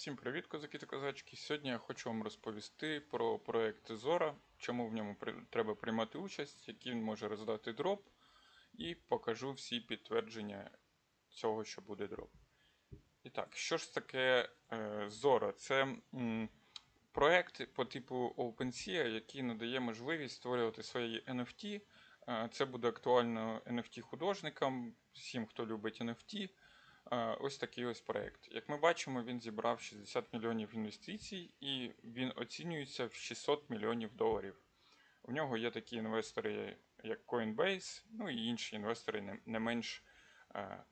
Всім привіт, козаки та козачки. Сьогодні я хочу вам розповісти про проект Zora, чому в ньому треба приймати участь, який він може роздати дроп, і покажу всі підтвердження цього, що буде дроп. І так, що ж таке е, Zora? Це проект по типу OpenSea, який надає можливість створювати свої NFT. Е, Це буде актуально NFT-художникам, всім, хто любить NFT. Е, Ось такий ось проект. Як ми бачимо, він зібрав 60 мільйонів інвестицій і він оцінюється в 600 мільйонів доларів. У нього є такі інвестори, як Coinbase, ну і інші інвестори не, менш е,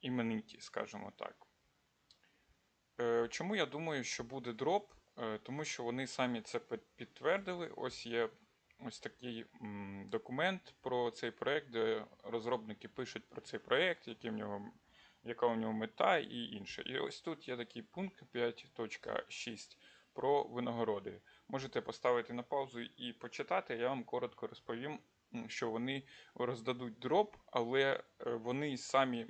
імениті, скажімо так. Е, чому я думаю, що буде дроп? Тому що вони самі це підтвердили. Ось є ось такий документ про цей проект, де розробники пишуть про цей проект, який в нього яка у нього мета і інше. І ось тут є такий пункт 5.6 про винагороди. Можете поставити на паузу і почитати. Я вам коротко розповім, що вони роздадуть дроп, але е, вони самі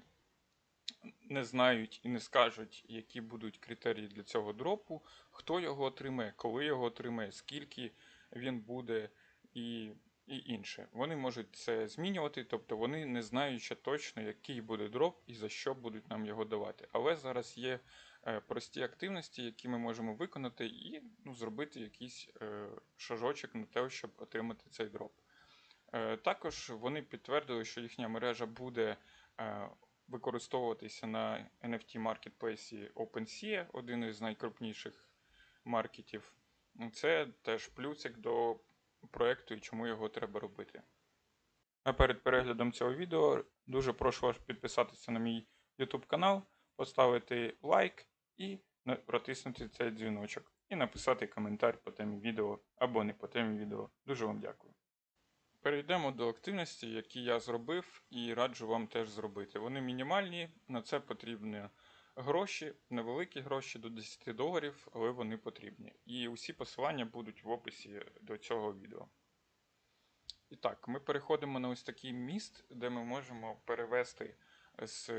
не знають і не скажуть, які будуть критерії для цього дропу, хто його отримає, коли його отримає, скільки він буде і, і інше. Вони можуть це змінювати, тобто вони не знають ще точно, який буде дроп і за що будуть нам його давати. Але зараз є е, прості активності, які ми можемо виконати, і ну, зробити якийсь е, шажочок на те, щоб отримати цей дроп. Е, також вони підтвердили, що їхня мережа буде використовуватися на NFT маркетплейсі OpenSea, один із найкрупніших маркетів. Це теж плюсик до проекту і чому його треба робити. А перед переглядом цього відео дуже прошу вас підписатися на мій YouTube канал, поставити лайк і протиснути цей дзвіночок. І написати коментар по темі відео або не по темі відео. Дуже вам дякую. Перейдемо до активності, які я зробив, і раджу вам теж зробити. Вони мінімальні, на це потрібні гроші, невеликі гроші до 10 доларів, але вони потрібні. І усі посилання будуть в описі до цього відео. І так, ми переходимо на ось такий міст, де ми можемо перевести з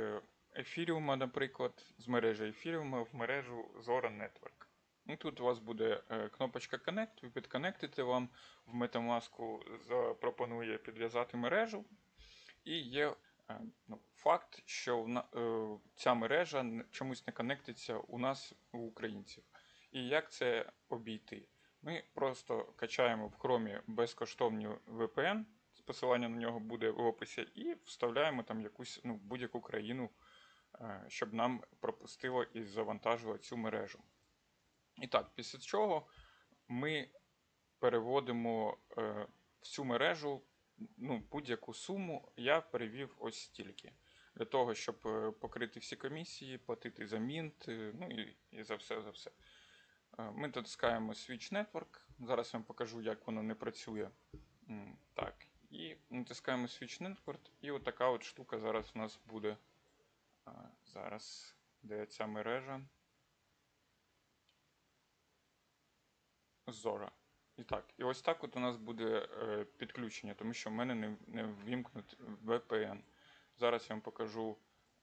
ефіріума, наприклад, з мережі ефіріума в мережу Zora Network. Ну, тут у вас буде е, кнопочка Connect, ви підконектите вам в Metamask запропонує підв'язати мережу. І є факт, що е, ця мережа чомусь не конектиться у нас, у українців. І як це обійти? Ми просто качаємо в Chrome безкоштовні VPN, посилання на нього буде в описі, і вставляємо там якусь ну, будь-яку країну, е, щоб нам пропустило і завантажило цю мережу. І так, після чого ми переводимо е, всю мережу, ну, будь-яку суму, я перевів ось стільки. Для того, щоб е, покрити всі комісії, платити за мінт, е, ну і, і за все, за все. Е, Ми натискаємо Switch Network. Зараз я вам покажу, як воно не працює. Так. І натискаємо Switch Network, і отака от штука зараз у нас буде. Зараз, де ця мережа? Zora. І так, і ось так от у нас буде е, підключення, тому що в мене не, не ввімкнут VPN. Зараз я вам покажу,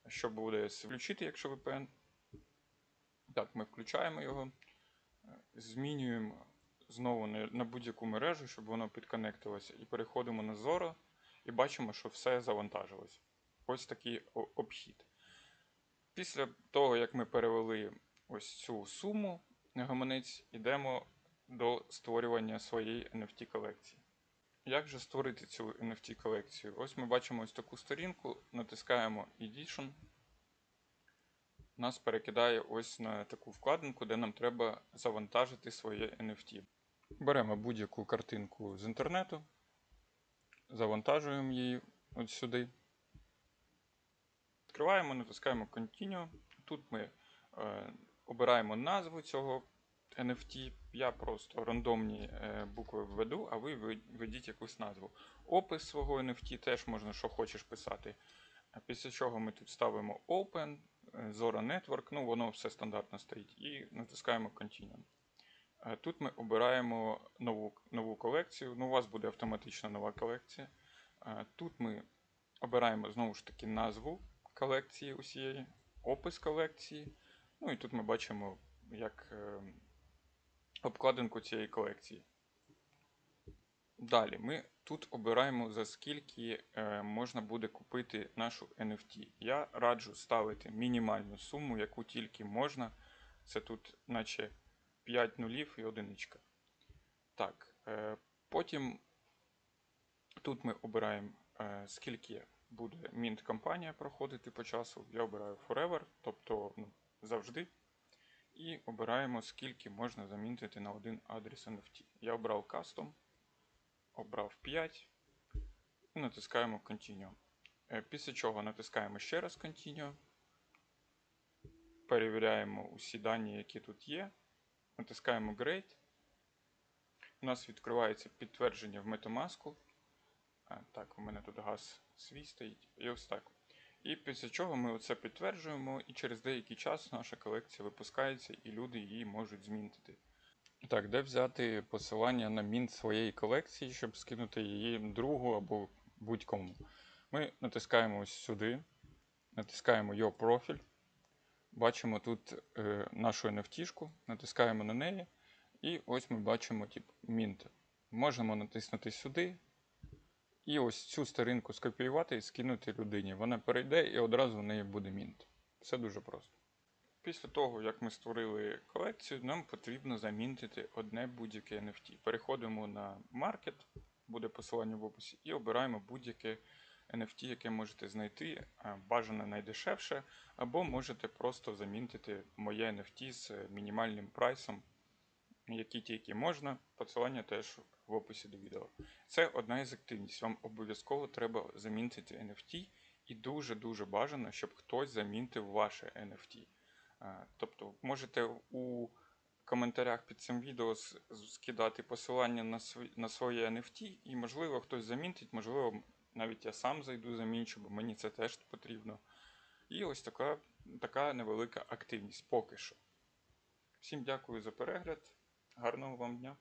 що буде включити, якщо VPN. Так, ми включаємо його, е, змінюємо знову на, будь-яку мережу, щоб воно підконектилося, і переходимо на Zora і бачимо, що все завантажилось. Ось такий обхід. Після того, як ми перевели ось цю суму гаманець, йдемо до створювання своєї NFT колекції. Як же створити цю NFT колекцію? Ось ми бачимо ось таку сторінку, натискаємо Edition. Нас перекидає ось на таку вкладинку, де нам треба завантажити своє NFT. Беремо будь-яку картинку з інтернету, завантажуємо її от сюди. Відкриваємо, натискаємо Continue. Тут ми е, обираємо назву цього NFT. Я просто рандомні е, букви введу, а ви введіть якусь назву. Опис свого NFT теж можна, що хочеш писати. Після чого ми тут ставимо Open, е, Zora Network, ну воно все стандартно стоїть, і натискаємо Continue. Е, Тут ми обираємо нову, нову колекцію. Ну, у вас буде автоматично нова колекція. Тут ми обираємо знову ж таки назву колекції усієї, опис колекції. Ну і тут ми бачимо як обкладинку цієї колекції. Далі ми тут обираємо за скільки е, можна буде купити нашу NFT. Я раджу ставити мінімальну суму, яку тільки можна. Це тут, наче 5 нулів і одиничка. Так, е, потім тут ми обираємо, е, скільки буде мінт кампанія проходити по часу. Я обираю Forever, тобто ну, завжди. І обираємо, скільки можна замінтити на один адрес NFT. Я обрав Custom, обрав 5 і натискаємо Continue. Е, Після чого натискаємо ще раз Continue. Перевіряємо усі дані, які тут є. Натискаємо Grade. У нас відкривається підтвердження в Metamask. Так, у мене тут газ свій стоїть. І ось так. І після чого ми це підтверджуємо, і через деякий час наша колекція випускається, і люди її можуть змінити. Так, де взяти посилання на мінт своєї колекції, щоб скинути її другу або будь-кому. Ми натискаємо ось сюди, натискаємо Your профіль. Бачимо тут е, нашу NFT, натискаємо на неї, і ось ми бачимо тип, мінт. Можемо натиснути сюди, і ось цю сторінку скопіювати і скинути людині. Вона перейде і одразу в неї буде мінт. Все дуже просто. Після того, як ми створили колекцію, нам потрібно замінтити одне будь-яке NFT. Переходимо на Market, буде посилання в описі, і обираємо будь-яке NFT, яке можете знайти, а, бажано найдешевше, або можете просто замінтити моє NFT з мінімальним прайсом, який тільки можна. Посилання теж в описі до відео. Це одна із активностей. Вам обов'язково треба замінтити NFT, і дуже-дуже бажано, щоб хтось замінтив ваше NFT. Тобто можете у коментарях під цим відео скидати посилання на своє NFT, і, можливо, хтось замінтить, можливо, навіть я сам зайду замінчу, бо мені це теж потрібно. І ось така, така невелика активність поки що. Всім дякую за перегляд. Гарного вам дня!